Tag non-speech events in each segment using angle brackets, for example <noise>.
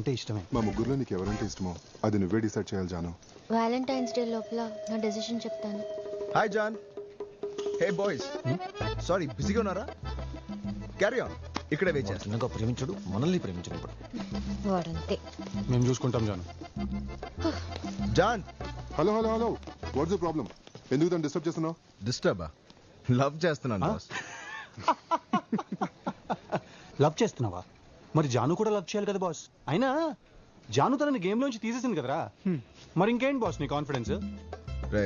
అంటే ఇష్టమే. మా ముగ్గురులో నీకు ఎవరంటే ఇష్టమో అది నువ్వే డిసైడ్ చేయాలి జాను. వ్యాలంటైన్స్ డే లోపల నా డెసిషన్ చెప్తాను. Hi John hey boys sorry బిజీగా ఉన్నారా? క్యారీ ఆన్ ఇక్కడే వెయిట్ చేస్తాను చిన్నగా ప్రేమించడు మనల్ని ప్రేమించడు ఇప్పుడు వాడంతే. మేము చూసుకుంటాం Janu. John hello hello hello what's the problem ఎందుకు తను డిస్టర్బ్ చేస్తున్నావు? డిస్టర్బా లవ్ చేస్తున్నాను బాస్ లవ్ <laughs> చేస్తున్నావా? మరి జాను కూడా లవ్ చేయాలి కదా బాస్? అయినా జాను తనని గేమ్ లోంచి తీసేసింది కదరా? మరి ఇంకేంటి బాస్ నీ కాన్ఫిడెన్స్ రే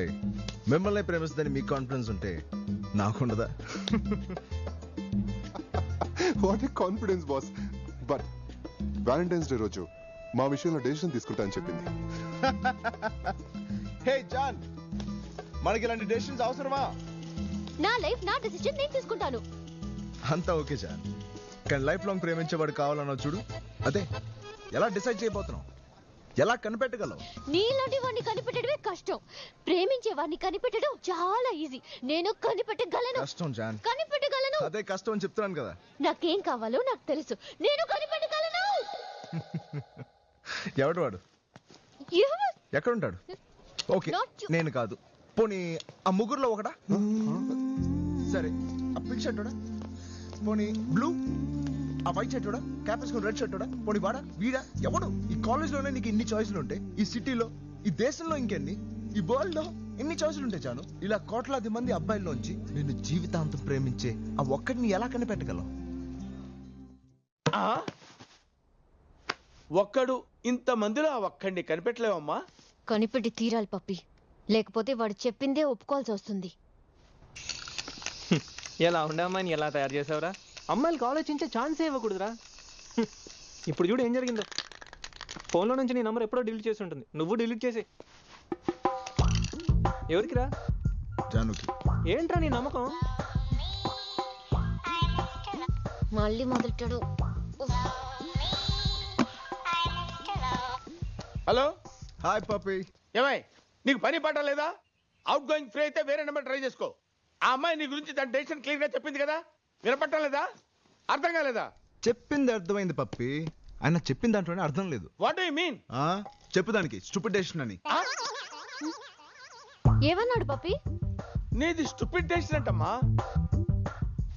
మిమ్మల్ని ప్రేమిస్తుందని మీకు కాన్ఫిడెన్స్ ఉంటే నాకుండదా? What a confidence boss but Valentine's Day రోజు మా విషయంలో డెసిషన్ తీసుకుంటా అని చెప్పింది. <laughs> హే జాన్ మనకి ఇలాంటి డెసిషన్స్ అవసరమా? నా లైఫ్ నా డెసిషన్ నేను తీసుకుంటాను. అంతా ఓకే జాన్ కానీ లైఫ్ లాంగ్ ప్రేమించేవాడు కావాలన్నావు చూడు. అదే ఎలా డిసైడ్ చేయబోతున్నావు? ఎలా కనిపెట్టగలవు? నీలాంటి వాడిని కనిపెట్టడమే కష్టం. ప్రేమించే వాడిని కనిపెట్టడం చాలా ఈజీ. నేను కనిపెట్టగలను. కష్టం జాన్. కనిపెట్టగలను. అదే కష్టం అని చెప్తున్నాను కదా. నాకేం కావాలో నాకు తెలుసు. నేను కనిపెట్టగలను. <laughs> ఎవడు వాడు? ఎవరు? ఎక్కడుంటాడు? ఓకే. నేను కాదు. పోనీ ఆ ముగ్గురులో ఒకడా? సరే ఆ పింక్ షర్ట్ పోనీ బ్లూ? ఆ వైట్ షర్ట్ క్యాప్ వేసుకుని రెడ్ షర్ట్ పోనీ వాడా? వీడా? ఎవడు? ఈ కాలేజ్లోనే నీకు ఇన్ని చాయిస్లు ఉంటాయి ఈ సిటీలో ఈ దేశంలో ఇంకెన్ని? ఈ వరల్డ్లో ఎన్ని చాయిస్లు ఉంటాయి చాను ఇలా కోట్లాది మంది అబ్బాయిల్లోంచి నిన్ను జీవితాంతం ప్రేమించే ఆ ఒక్కడిని ఎలా కనిపెట్టగలవు ఆ? ఒక్కడు ఇంత మందిలో ఆ ఒక్కడిని కనిపెట్టలేవమ్మా? కనిపెట్టి తీరాలి పప్పి. లేకపోతే వాడు చెప్పిందే ఒప్పుకోవాల్సి వస్తుంది. ఎలా ఉండే అమ్మాయిని ఎలా తయారు చేసావురా? అమ్మాయిలకు ఆలోచించే ఛాన్సే ఇవ్వకూడదురా. ఇప్పుడు చూడు ఏం జరిగిందో. ఫోన్లో నుంచి నీ నంబర్ ఎప్పుడో డిలీట్ చేసి ఉంటుంది. నువ్వు డిలీట్ చేసి. ఎవరికిరా? జానుకి. ఏంట్రా నీ నమ్మకం? మళ్ళీ మొదలెట్టాడు. హలో? Hi puppy. ఏమై నీకు పని పాట లేదా? అవుట్ గోయింగ్ ఫ్రీ అయితే వేరే నెంబర్ ట్రై చేసుకో. ఆ అమ్మాయి నీ గురించి తన డెసిషన్ క్లియర్గా చెప్పింది కదా? వినపట్టం లేదా? అర్థం కాలేదా? చెప్పింది అర్థమైంది పప్పి. ఆయన చెప్పిన దాంట్లోనే అర్థం లేదు. వాట్ యు మీన్ ఆ? చెప్పు దానికి స్టూపిడ్ డెసిషన్ అని. ఏమన్నాడు పప్పి? నీది స్టూపిడ్ డెసిషన్ అంటమ్మా.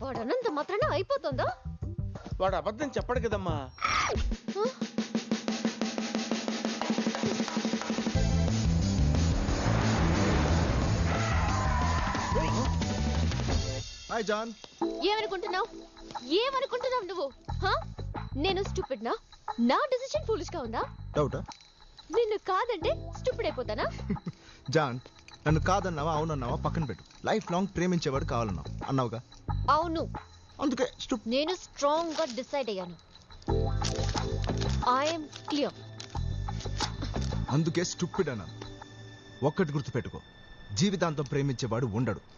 వాడు అన్నంత మాత్రాన అయిపోతుందా? వాడు అబద్ధం చెప్పడు కదమ్మా. హాయ్ జాన్ ఏమనుకుంటున్నావు? ఏమనుకుంటున్నావు నువ్వు? హా? నేను స్టూపిడ్ నా నా డెసిషన్ ఫూలిష్గా ఉందా? డౌటా నిన్ను కాదంటే స్టూపిడ్ అయిపోతానా? <laughs> జాన్ నన్ను కాదన్నావా అవునన్నావా పక్కన పెట్టు. లైఫ్ లాంగ్ ప్రేమించేవాడు కావాలన్నావు. అన్నావుగా? అవును. అందుకే స్టూప్ నేను స్ట్రాంగ్గా డిసైడ్ అయ్యాను ఐఎమ్ క్లియర్ అందుకే స్టూపిడ్ అన్నాను. ఒక్కటి గుర్తుపెట్టుకో. జీవితాంతం ప్రేమించేవాడు ఉండడు.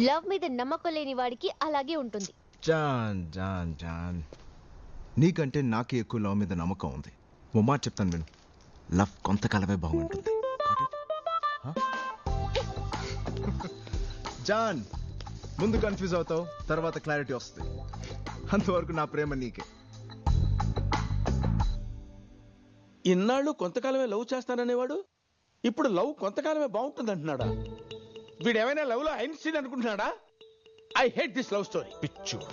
లవ్ మీద నమ్మకం లేని వాడికి అలాగే ఉంటుంది. John John John. నీకంటే నాకే ఎక్కువ లవ్ మీద నమ్మకం ఉంది. ఓ మాట చెప్తాను విను. లవ్ కొంతకాలమే బాగుంటుంది? జాన్ ముందు కన్ఫ్యూజ్ అవుతావు తర్వాత క్లారిటీ వస్తుంది. అంతవరకు నా ప్రేమ నీకే. ఇన్నాళ్ళు కొంతకాలమే లవ్ చేస్తాననేవాడు ఇప్పుడు లవ్ కొంతకాలమే బాగుంటుంది అంటున్నాడా వీడు ఏమైనా లవ్లో Einstein అనుకుంటున్నాడా? I hate this love story పిచ్చోడు.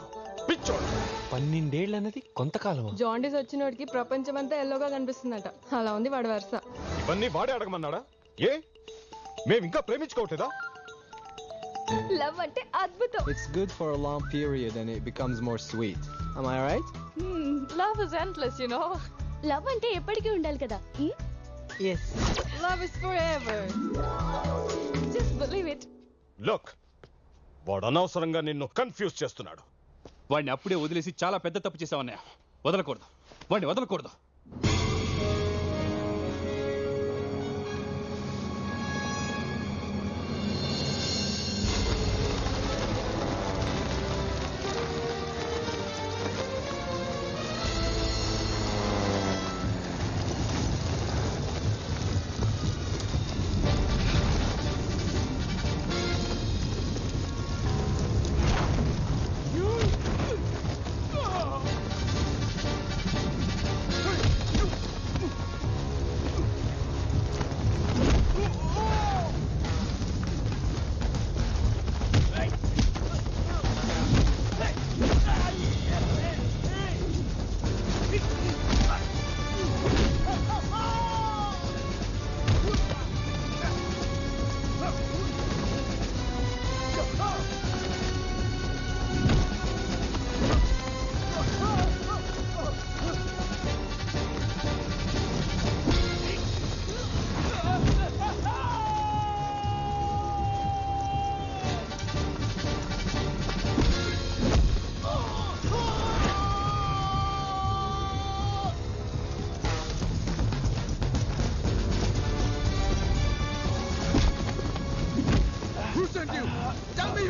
పిచ్చోడు. పన్నెండేళ్ళు అన్నది కొంతకాలం. జాండీస్ వచ్చినోడికి ప్రపంచమంతా ఎల్లోగా కనిపిస్తుందట. అలా ఉంది వాడి వరుస. ఇవన్నీ వాడే అడగమన్నాడా? ఏ? మేము ఇంకా ప్రేమించుకోవట్లేదా? లవ్ అంటే అద్భుతం. It's good for a long period and it becomes more sweet. Am I right? Love is endless you know love అంటే ఎప్పటికీ ఉండాలి కదా? Yes love is forever just believe it look వాడు అనవసరంగా నిన్ను కన్ఫ్యూజ్ చేస్తున్నాడు. వాడిని అప్పుడే వదిలేసి చాలా పెద్ద తప్పు చేసావన్నయ్య. వదలకూడదు. వాడిని వదలకూడదు.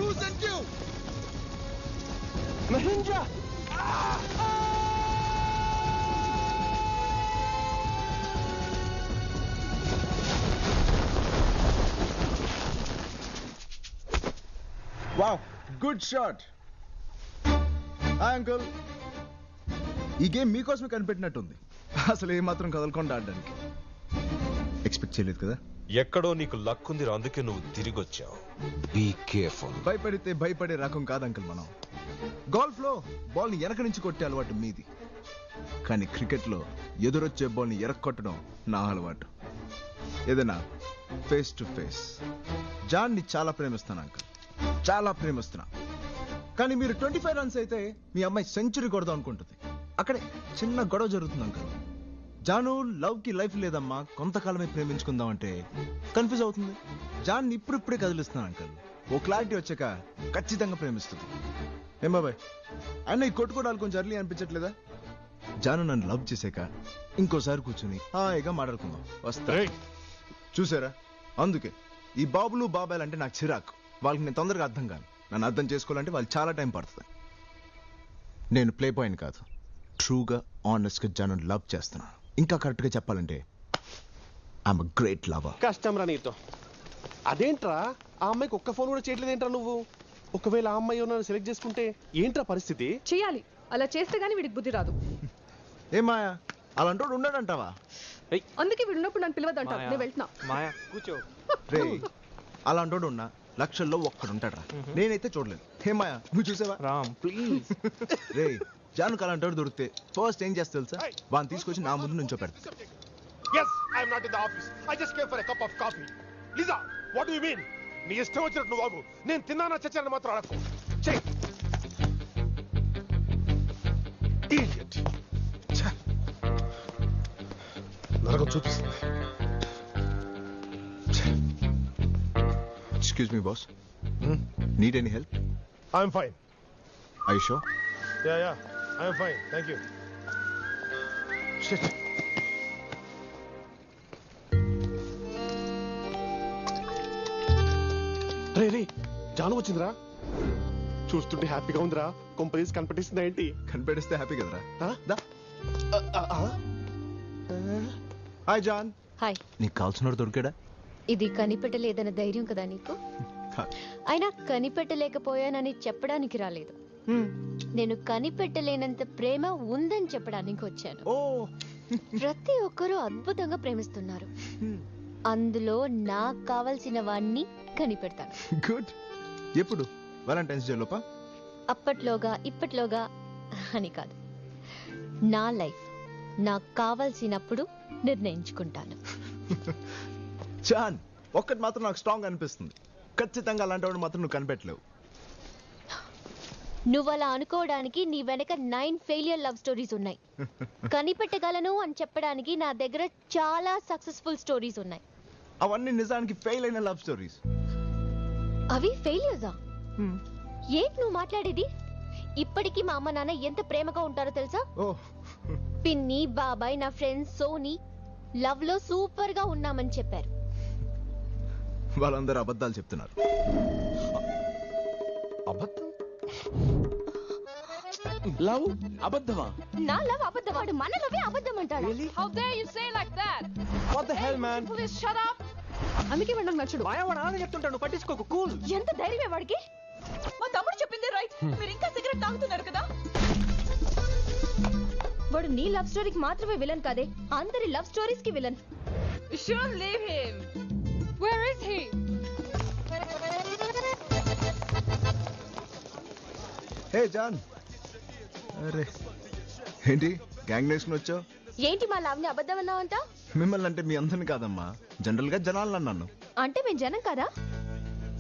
Tell me who sent you! Mahendra wow good shot hi uncle ఈ గేమ్ మీకోసమే కనిపెట్టినట్టుంది. అసలు ఏమాత్రం కదలకుండా ఆడడానికి. ఎక్స్పెక్ట్ చేయలేదు కదా? ఎక్కడో నీకు లక్ ఉందిరా అందుకే నువ్వు తిరిగి వచ్చావు బీ కేర్ఫుల్ భయపడితే భయపడే రకం కాదు అంకుల్ మనం. గోల్ఫ్లో బాల్ని వెనక నుంచి కొట్టే అలవాటు మీది. కానీ క్రికెట్లో ఎదురొచ్చే బాల్ని ఎరక్కొట్టడం నా అలవాటు. ఏదైనా ఫేస్ టు ఫేస్ జాన్ని చాలా ప్రేమిస్తాను అంకుల్. చాలా ప్రేమిస్తున్నా. కానీ మీరు ట్వంటీ ఫైవ్ రన్స్ అయితే మీ అమ్మాయి సెంచరీ కొడదాం అనుకుంటుంది. అక్కడే చిన్న గొడవ జరుగుతుంది అంకుల్. జాను లవ్కి లైఫ్ లేదమ్మా. కొంతకాలమే ప్రేమించుకుందాం అంటే కన్ఫ్యూజ్ అవుతుంది. జాన్ ఇప్పుడిప్పుడే కదిలిస్తున్నాను అంకల్. ఓ క్లారిటీ వచ్చాక ఖచ్చితంగా ప్రేమిస్తుంది. ఏం బాబాయ్? అన్న ఈ కొట్టుకోవడాలు కొంచెం అర్లీ అనిపించట్లేదా? జాను నన్ను లవ్ చేశాక ఇంకోసారి కూర్చుని హాయిగా మాట్లాడుకుందాం. వస్తా. చూసారా? అందుకే. ఈ బాబులు బాబాయ్ అంటే నాకు చిరాకు. వాళ్ళకి నేను తొందరగా అర్థం కాను. నన్ను అర్థం చేసుకోవాలంటే వాళ్ళు చాలా టైం పడుతుంది. నేను ప్లే పాయింట్ కాదు. ట్రూగా ఆనెస్ట్గా జాను లవ్ చేస్తున్నాను. ఇంకా కరెక్ట్గా చెప్పాలంటే ఐఎమ్ గ్రేట్ లవర్ కష్టం రా నీతో. అదేంట్రా? ఆ అమ్మాయికి ఒక్క ఫోన్ కూడా చేయట్లేదేంట్రా నువ్వు? ఒకవేళ ఆ అమ్మాయి నన్ను సెలెక్ట్ చేసుకుంటే ఏంట్రా పరిస్థితి? చేయాలి అలా చేస్తే గానీ వీడికి బుద్ధి రాదు. <laughs> ఏ మాయా? అలాంటోడు ఉన్నాడంటావా? అందుకే వీడు ఉన్నప్పుడు నన్ను పిలవద్దంట. నేను వెళ్తున్నా. మాయా. కూర్చో. <laughs> రే అలాంటోడు ఉన్నా లక్షల్లో ఒక్కడు ఉంటాడు నేనైతే చూడలేదు హే మాయా? నువ్వు చూసావా? రామ్ ప్లీజ్ <laughs> రే జానుకు అలాంటోడు దొరికితే ఫస్ట్ ఏం చేస్తా తెలుసా? వాడిని తీసుకొచ్చి నా ముందు నుంచో పెడతా. Yes I'm not in the office I just came for a cup of coffee Liza what you mean నీ ఇష్టం వచ్చినట్టు నువ్వు బాబు నేను తిన్నానా చచ్చానని మాత్రం అడగకు చెయ్ Idiot. ఛ. నరకం చూపిస్తుంది. Excuse me boss need any help I'm fine I show ya ya I'm fine thank you shit రే రే జాను వచ్చిందిరా? చూస్తుంటే హ్యాపీగా ఉందిరా. కొంపదీసి కనిపెట్టిస్తుందా ఏంటి? కనిపెడిస్తే హ్యాపీ కదరా. ఆ? దా. Hi John. హాయ్. నీకు కావాల్సినోడు దొరికాడా? ఇది కనిపెట్టలేదన్న ధైర్యం కదా నీకు? అయినా కనిపెట్టలేకపోయానని చెప్పడానికి రాలేదు. నేను కనిపెట్టలేనంత ప్రేమ ఉందని చెప్పడానికి వచ్చాను. ఓ. ప్రతి ఒక్కరూ అద్భుతంగా ప్రేమిస్తున్నారు. అందులో నాకు కావలసిన వాణ్ణి కనిపెడతాను. గుడ్. ఎప్పుడు? వాలంటైన్స్ డే లోపా? అప్పట్లోగా ఇప్పట్లోగా అని కాదు. నా లైఫ్ నాకు కావలసినప్పుడు నిర్ణయించుకుంటాను. జాన్ ఒక్కటి మాత్రం నాకు స్ట్రాంగ్ అనిపిస్తుంది. ఖచ్చితంగా అలాంటి వాడు మాత్రం నువ్వు కనిపెట్టలేవు. నువ్వు అలా అనుకోవడానికి నీ వెనక నైన్ ఫెయిలియర్ లవ్ స్టోరీస్ ఉన్నాయి. <laughs> కనిపెట్టగలను అని చెప్పడానికి నా దగ్గర చాలా సక్సెస్ఫుల్ స్టోరీస్ ఉన్నాయి. అవన్నీ నిజానికి ఫెయిల్ అయిన లవ్ స్టోరీస్. అవి ఫెయిలియర్సా? ఏంటి నువ్వు మాట్లాడేది? ఇప్పటికీ మా అమ్మ నాన్న ఎంత ప్రేమగా ఉంటారో తెలుసా? పిన్ని బాబాయ్ నా ఫ్రెండ్స్ సోనీ లవ్లో సూపర్గా ఉన్నామని చెప్పారు. వాళ్ళందరూ అబద్ధాలు చెప్తున్నారు. అబద్ధం? లవ్ అబద్ధమా? నా లవ్ అబద్ధమాడు మన లవే అబద్ధం అంటాడు How dare you say like that? What the hell, man? Please shut up. అందుకే వాడు నాకు నచ్చడు మాయా వాడు ఆడ చెప్తుంటాడు నువ్వు పట్టించుకోకు కూల్. ఎంత ధైర్యమే వాడికి? మా తమ్ముడు చెప్పింది రైట్ మీరు ఇంకా సిగరెట్ తాగుతున్నారు కదా? వాడు నీ లవ్ స్టోరీకి మాత్రమే విలన్ కాదే అందరి love స్టోరీస్కి villain. You shouldn't leave him. Where is hey John అరే. ఏంటి? గ్యాంగ్ నేసుకుని వచ్చావు? ఏంటి మా లవ్ని అబద్ధం అన్నావంట మిమ్మల్ని అంటే మీ అందరిని కాదమ్మా. జనరల్గా జనాలను అన్నాను. అంటే మేము జనం కదా?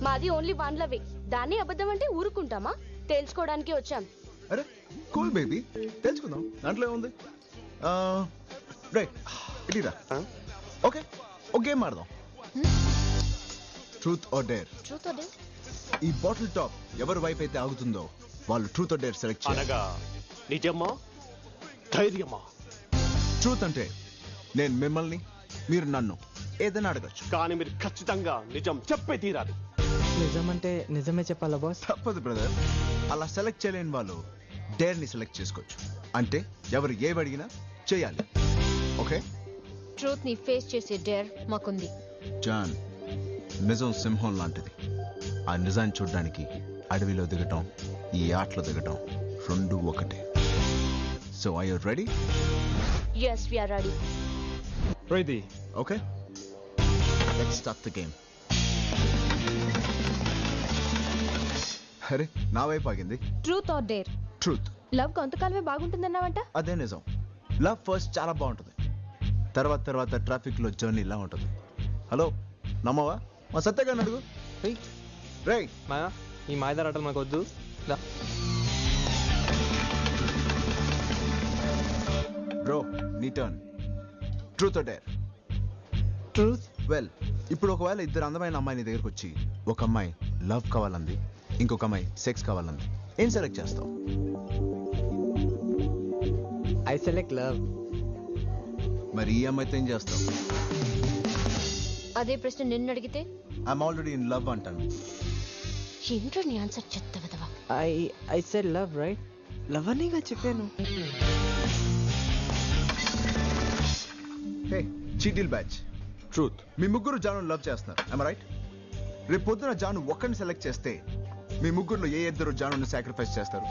మాది ఓన్లీ వన్ లవే దాన్ని అబద్ధం అంటే ఊరుకుంటామా? తేల్చుకోవడానికి వచ్చాం. అరే కూల్ బేబీ తెలుసుకుందాం. దాంట్లో ఏముంది? రే ఇటీరా ఓకే ఒక గేమ్ ఆడదాం. ట్రూత్ ఆర్ డేర్ ట్రూత్ ఈ బాటిల్ టాప్ ఎవరి వైపు అయితే ఆగుతుందో వాళ్ళు ట్రూత్ డేర్ సెలెక్ట్ అనగా నిజమ్మా ధైర్యమా? ట్రూత్ అంటే నేను మిమ్మల్ని మీరు నన్ను ఏదైనా అడగచ్చు. కానీ మీరు ఖచ్చితంగా నిజం చెప్పే తీరాలి. నిజమంటే నిజమే చెప్పాలా బాస్? తప్పదు బ్రదర్. అలా సెలెక్ట్ చేయలేని వాళ్ళు డేర్ని సెలెక్ట్ చేసుకోవచ్చు. అంటే ఎవరు ఏవి అడిగినా చేయాలి. ఓకే? ట్రూత్ని ఫేస్ చేసే డేర్ మాకుంది. జాన్ నిజం సింహం లాంటిది. ఆ నిజాన్ని చూడడానికి అడవిలో దిగటం ఈ ఆటలో దిగటం రెండు ఒకటే. So I you ready yes we are ready ready okay let's start the game అరే నా వైపు ఆగింది. Truth or dare truth love కొంతకాలమే బాగుంటుందన్నావంట? అదే నిజం. లవ్ ఫస్ట్ చాలా బాగుంటుంది. తర్వాత తర్వాత ట్రాఫిక్లో జర్నీ ఇలా ఉంటుంది. హలో నమ్మవా? మా సత్యగారిని అడుగు. రేయ్. మాయా ఈ మాయదారాటలు మాకు వద్దు దా. బ్రో నీ turn truth dare truth well ఇప్పుడు ఒకవేళ ఇద్దరు అందమైన అమ్మాయి నీ దగ్గరకు వచ్చి ఒక అమ్మాయి లవ్ కావాలంది ఇంకొక అమ్మాయి సెక్స్ కావాలంది ఏం సెలెక్ట్ చేస్తావు? ఐ సెలెక్ట్ లవ్ మరి ఈ అమ్మాయితో ఏం చేస్తావు? అదే ప్రశ్న నిన్ను అడిగితే? ఐఎమ్ ఆల్రెడీ ఇన్ లవ్ అంటాను. ఏంట్రా నీ ఆన్సర్ చెత్త I I said love right love అనేగా చెప్పాను. హే చీటిల్ బ్యాచ్ ట్రూత్ మీ ముగ్గురు జాను లవ్ చేస్తున్నారు. ఐమ్ రైట్ రేపు పొద్దున జాను ఒక్కరిని సెలెక్ట్ చేస్తే మీ ముగ్గురులో ఏ ఇద్దరు జానుని సాక్రిఫైస్ చేస్తారు?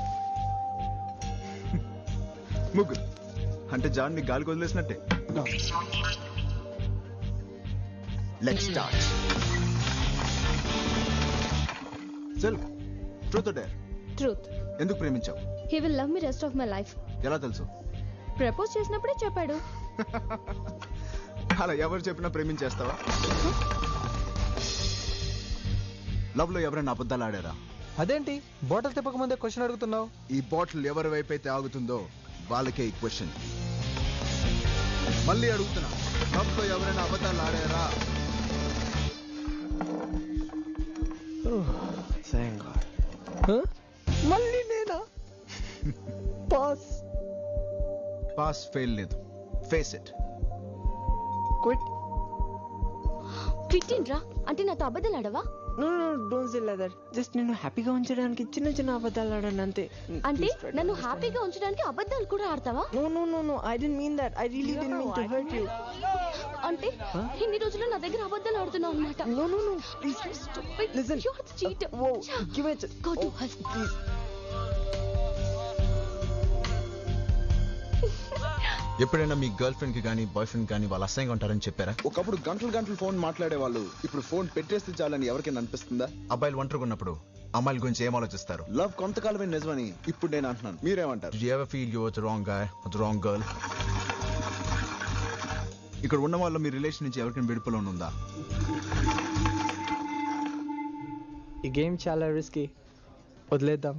<laughs> ముగ్గురు. అంటే జాన్ని గాలికి వదిలేసినట్టే. Let start cell truth dare truth ఎందుకు ప్రేమించావు? He will love me rest of my life ఎలా తెలుసు? ప్రపోజ్ చేసినప్పుడే చెప్పాడు. <laughs> అలా ఎవరు చెప్పినా ప్రేమించేస్తావా? లవ్లో ఎవరైనా అబద్ధాలు ఆడారా? అదేంటి? బాటిల్ తిప్పక ముందే క్వశ్చన్ అడుగుతున్నావు? ఈ బాటిల్ ఎవరి వైపు అయితే ఆగుతుందో వాళ్ళకే ఈ క్వశ్చన్ మళ్ళీ అడుగుతున్నా. లవ్లో ఎవరైనా అబద్ధాలు ఆడారా? మళ్ళీ పాస్ ఫెయిల్ లేదు. ఫేస్ ఇట్ క్విట్ క్విట్టిన్రా అంటే నాతో అబద్ధాలు ఆడవా? నో నో డోంట్ సే లదర్ జస్ట్ నేను హ్యాపీగా ఉంచడానికి చిన్న చిన్న అబద్ధాలు ఆడాను అంతే. అంటే నన్ను హ్యాపీగా ఉంచడానికి అబద్ధాలు కూడా ఆడతావా? No no no no I didn't mean that I really didn't mean to hurt you అంటే ఇన్ని రోజులు నా దగ్గర అబద్ధాలు ఆడుతున్నావు అన్నమాట. No no no please listen you are give it. Go to Oh, hell ఎప్పుడైనా మీ గర్ల్ ఫ్రెండ్కి కానీ బాయ్ ఫ్రెండ్ కానీ వాళ్ళు అసహ్యంగా ఉంటారని చెప్పారా? ఒకప్పుడు గంటలు గంటలు ఫోన్ మాట్లాడే వాళ్ళు ఇప్పుడు ఫోన్ పెట్టేస్తే చాలని ఎవరికైనా అనిపిస్తుందా? అబ్బాయిలు ఒంటరిగా ఉన్నప్పుడు అమ్మాయిల గురించి ఏం ఆలోచిస్తారు? లవ్ కొంతకాలమే నిజమని ఇప్పుడు నేను అంటున్నాను. మీరేమంటారు? Guy or the wrong girl? ఇక్కడ ఉన్న వాళ్ళు మీ రిలేషన్ నుంచి ఎవరికైనా విడుపులో ఉందా? ఈ గేమ్ చాలా రిస్కీ వదిలేద్దాం.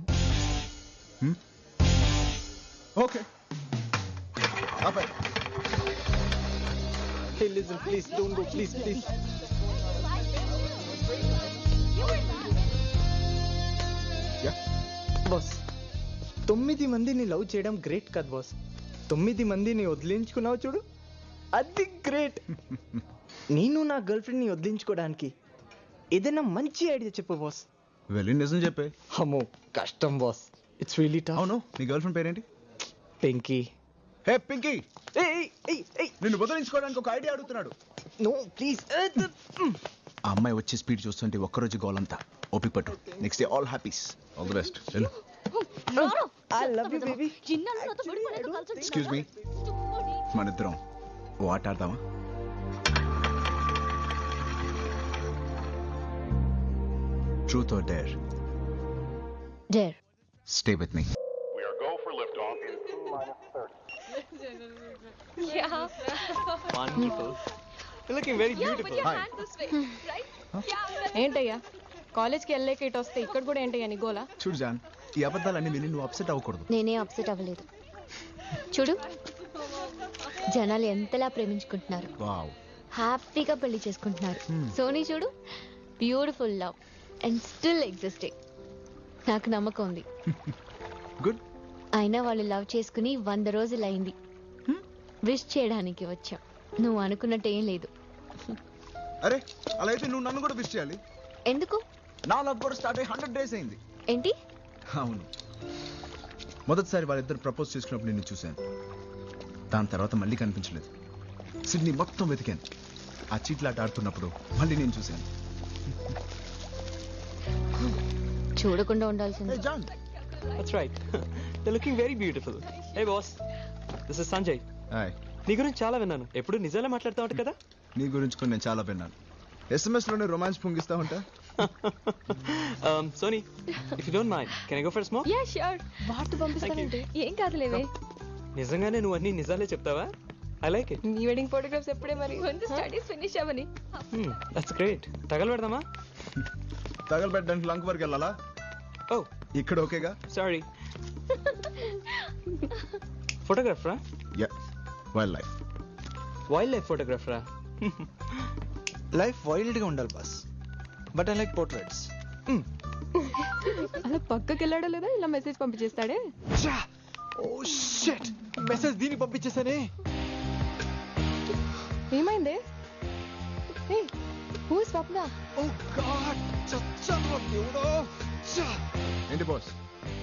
ఓకే అబ్బాయి Hey, listen, please, don't go, please, please. Boss తొమ్మిది మందిని లవ్ చేయడం గ్రేట్ కదా బాస్ తొమ్మిది మందిని వదిలించుకున్నావు చూడు. అది గ్రేట్ <laughs> నేను నా గర్ల్ ఫ్రెండ్ని వదిలించుకోవడానికి ఏదైనా మంచి ఐడియా చెప్పు బాస్ వెళ్ళి నిజం చెప్పే. అమ్మో కష్టం బాస్ ఇట్స్ రియలీ టఫ్ అవును నీ గర్ల్ ఫ్రెండ్ పేరేంటి? పెంకీ హే పింకీ! నిన్ను వదిలించుకోవడానికి ఒక ఐడియా అడుగుతున్నాడు. No please. ఆ అమ్మాయి వచ్చే స్పీడ్ చూస్తుంటే ఒక్కరోజు గోలంతా ఓపిక పట్టు. Next day all happies all the best వెళ్ళు. ఐ లవ్ యూ బేబీ చిన్నాను నాతో విడిపోలేక కలిసి ఎక్స్క్యూజ్ మీ మన ఇద్దరం ఓ ఆట ఆడదామా? Truth or dare dare stay with me Wonderful. You're looking very Yeah, beautiful. put your Hi. hand this way, right? ఏంటయ్యా కాలేజ్కి వెళ్ళలేక ఇటు వస్తే ఇక్కడ కూడా ఏంటయ్యా నీ గోలా? చూడు జాన్ ఈ అబద్ధాలన్నీ విని నువ్వు అప్సెట్ అవ్వకూడదు. నేనే అప్సెట్ అవ్వలేదు. చూడు జనాలు ఎంతలా ప్రేమించుకుంటున్నారు. వావ్. హ్యాపీగా పెళ్ళి చేసుకుంటున్నారు. సోనీ చూడు beautiful love and still existing నాకు నమ్మకం ఉంది. <laughs> గుడ్ అయినా వాళ్ళు లవ్ చేసుకుని వంద రోజులు అయింది విష్ చేయడానికి వచ్చాం. నువ్వు అనుకున్నట్టు ఏం లేదు. అరే అలా అయితే నువ్వు నన్ను కూడా విష్ చేయాలి. ఎందుకు? నా లవ్ కూడా స్టార్ట్ అయ్యి హండ్రెడ్ డేస్ అయింది. ఏంటి? అవును. మొదటిసారి వాళ్ళిద్దరు ప్రపోజ్ చేసుకున్నప్పుడు నిన్ను చూశాను. దాని తర్వాత మళ్ళీ కనిపించలేదు. సిడ్నీ మొత్తం వెతికాను. ఆ చీట్లాట ఆడుతున్నప్పుడు మళ్ళీ నేను చూశాను. చూడకుండా ఉండాల్సింది. John that's right they looking very beautiful hey boss this is Sanjay hi నీ గురించి చాలా విన్నాను. ఎప్పుడు నిజాలే మాట్లాడుతూ ఉంటా కదా? నీ గురించి కూడా నేను చాలా విన్నాను. ఎస్ఎంఎస్లోనే రొమాన్స్ పొంగిస్తా ఉంటా? Soni if you don't mind can I go for smoke yeah sure వార్త పంపిస్తానంటే ఏం కాదులేవే. నిజంగానే నువ్వు అన్ని నిజాలే చెప్తావా? ఐ లైక్ ఇట్ నీ వెడ్డింగ్ ఫోటోగ్రాఫ్స్ ఎప్పుడే మరి? ముందు స్టడీస్ ఫినిష్ అవ్వని. దట్స్ గ్రేట్ తగలబెడదామా తగలబెట్టడానికి లంక్ వరకు వెళ్ళాలా? ఓ ఇక్కడ ఓకేగా? Sorry ఫోటోగ్రాఫరా yeah wild life wild life ఫోటోగ్రాఫరా life వైల్డ్గా ఉండాలి boss but I like portraits అలా పక్కకి వెళ్ళాడో లేదా ఇలా మెసేజ్ పంపించేస్తాడే? Oh shit! మెసేజ్ దీనికి పంపించేసానే ఏమైందే? ఏ హూ స్వప్న? Oh God! చచ్చాను దేవుడో? ఏంటి బాస్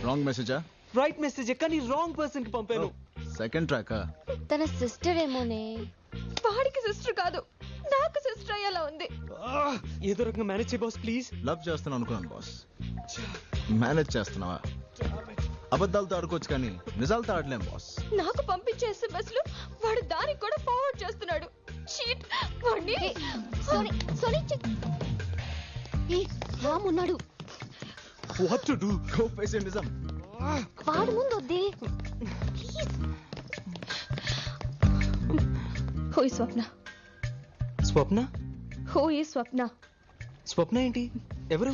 రాంగ్ మెసేజా రైట్ మెసేజ్ కానీ రాంగ్ పర్సన్కి పంపాను. సెకండ్ ట్రాకా? తన సిస్టర్ ఏమోనే వాడికి సిస్టర్ కాదు నాకు సిస్టర్ అయ్యేలా ఉంది. ఏదో రకంగా మేనేజ్ చేయ బాస్ ప్లీజ్ లవ్ చేస్తున్నాను అనుకున్నాను బాస్ మేనేజ్ చేస్తున్నావా? అబద్ధాలతో ఆడుకోవచ్చు కానీ నిజాలతో ఆడలేం బాస్ నాకు పంపించే ఎస్ఎంఎస్లు వాడు దానికి కూడా ఫార్వర్డ్ చేస్తున్నాడు. చీట్ వాడిని సారీ సారీ ఏ రామ్ ఉన్నాడు. వాట్ టు డు ఫేస్ నిజం. వాడు ముందు వద్దే హూ ఈ స్వప్న. స్వప్న? హూ ఈ స్వప్న. స్వప్న ఏంటి? ఎవరు?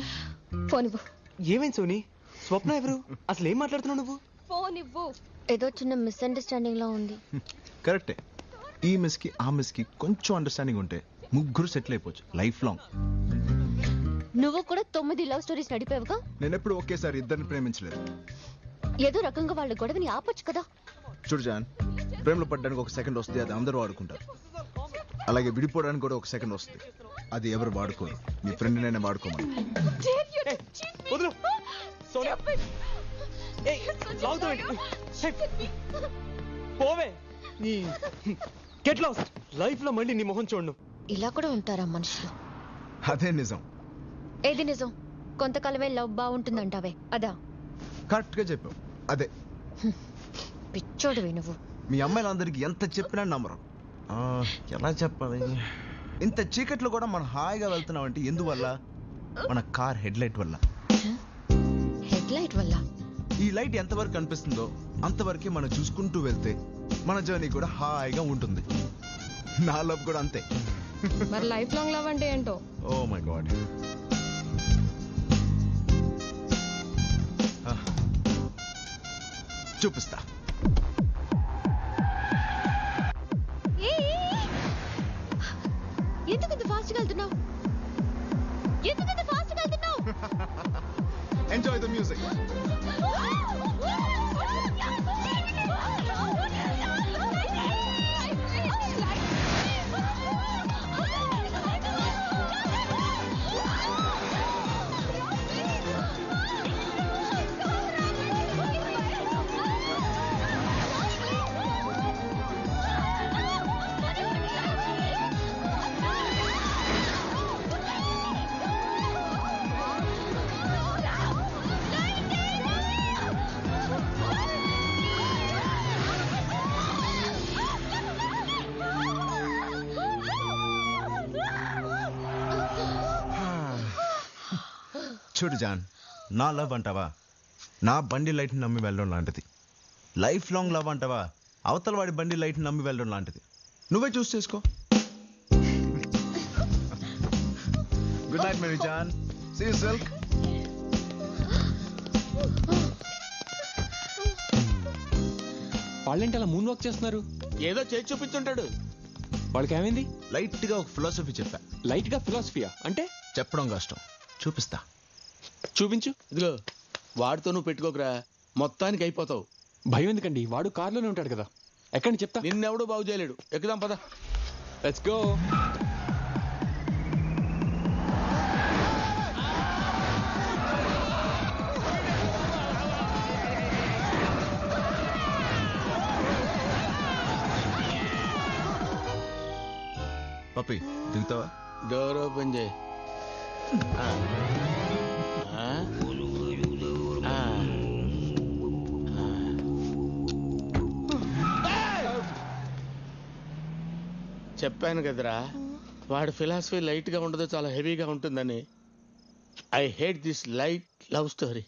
ఫోన్ ఇవ్వు. ఏమైంది సోనీ? స్వప్న ఎవరు? అసలు ఏం మాట్లాడుతున్నావు నువ్వు? ఫోన్ ఇవ్వు. ఏదో చిన్న మిస్అండర్స్టాండింగ్లో ఉంది. కరెక్టే. ఈ మిస్కి ఆ మిస్కి కొంచెం అండర్స్టాండింగ్ ఉంటే ముగ్గురు సెటిల్ అయిపోవచ్చు. లైఫ్ లాంగ్ నువ్వు కూడా తొమ్మిది లవ్ స్టోరీస్ నడిపావుగా? నేను ఎప్పుడు ఒకేసారి ఇద్దరిని ప్రేమించలేదు. ఏదో రకంగా వాళ్ళ గొడవని ఆపొచ్చు కదా. చూడు జాన్ ప్రేమలో పడ్డానికి ఒక సెకండ్ వస్తుంది అది అందరూ వాడుకుంటారు. అలాగే విడిపోవడానికి కూడా ఒక సెకండ్ వస్తుంది అది ఎవరు వాడుకోరు. మీ ఫ్రెండ్ నైనా వాడుకోమని. పోవే. నీ గెట్ లాస్ట్ లైఫ్లో మళ్ళీ నీ మొహం చూడను. ఇలా కూడా ఉంటారా మనుషులు? అదే నిజం. ఏది నిజం? కొంతకాలమే లవ్ బాగుంటుందంటావే. అదా? కరెక్ట్గా చెప్పావు. అదే. పిచ్చోడివి నువ్వు. మీ అమ్మాయిలందరికీ ఎంత చెప్పినా నమ్మరు. ఆ, ఎలా చెప్పాలి? ఇంత చీకట్లో కూడా మనం హాయిగా వెళ్తున్నామంటే ఎందువల్ల? మన కార్ హెడ్ లైట్ వల్ల. హెడ్ లైట్ వల్ల? ఈ లైట్ ఎంతవరకు కనిపిస్తుందో అంతవరకే మనం చూసుకుంటూ వెళ్తే మన జర్నీ కూడా హాయిగా ఉంటుంది. నా లవ్ కూడా అంతే. మరి లైఫ్ లాంగ్ లవ్ అంటే ఏంటో? Oh my God. చూపిస్తా. ఎందుకు ఇంత ఫాస్ట్గా వెళ్తున్నావు? ఎందుకు ఇంత ఫాస్ట్గా వెళ్తున్నావు? ఎంజాయ్ ద మ్యూజిక్ చూడు జాన్ నా లవ్ అంటావా? నా బండి లైట్ని నమ్మి వెళ్ళడం లాంటిది. లైఫ్ లాంగ్ లవ్ అంటావా? అవతల వాడి బండి లైట్ని నమ్మి వెళ్ళడం లాంటిది. నువ్వే చూస్ చేసుకో. గుడ్ నైట్ మేరీ జాన్ సీ సిల్క్ వాళ్ళేంటి అలా మూన్ వాక్ చేస్తున్నారు? ఏదో చేసి చూపించుంటాడు. వాళ్ళకి ఏమైంది లైట్గా ఒక ఫిలాసఫీ చెప్పా. లైట్గా ఫిలాసఫియా అంటే? చెప్పడం కష్టం. చూపిస్తా. చూపించు. ఇదిగో వాడితో నువ్వు పెట్టుకోకరా. మొత్తానికి అయిపోతావు. భయం ఎందుకండి? వాడు కార్లోనే ఉంటాడు కదా. ఎక్కడి చెప్తా. నిన్నెవడో బాగు చేయలేడు. ఎక్కుదాం పద. లెట్స్ గో పప్పి దిగుతావా గౌరవ పంజాయ్ చెప్పాను కదరా వాడి ఫిలాసఫీ లైట్గా ఉండదు చాలా హెవీగా ఉంటుందని. I hate this light love story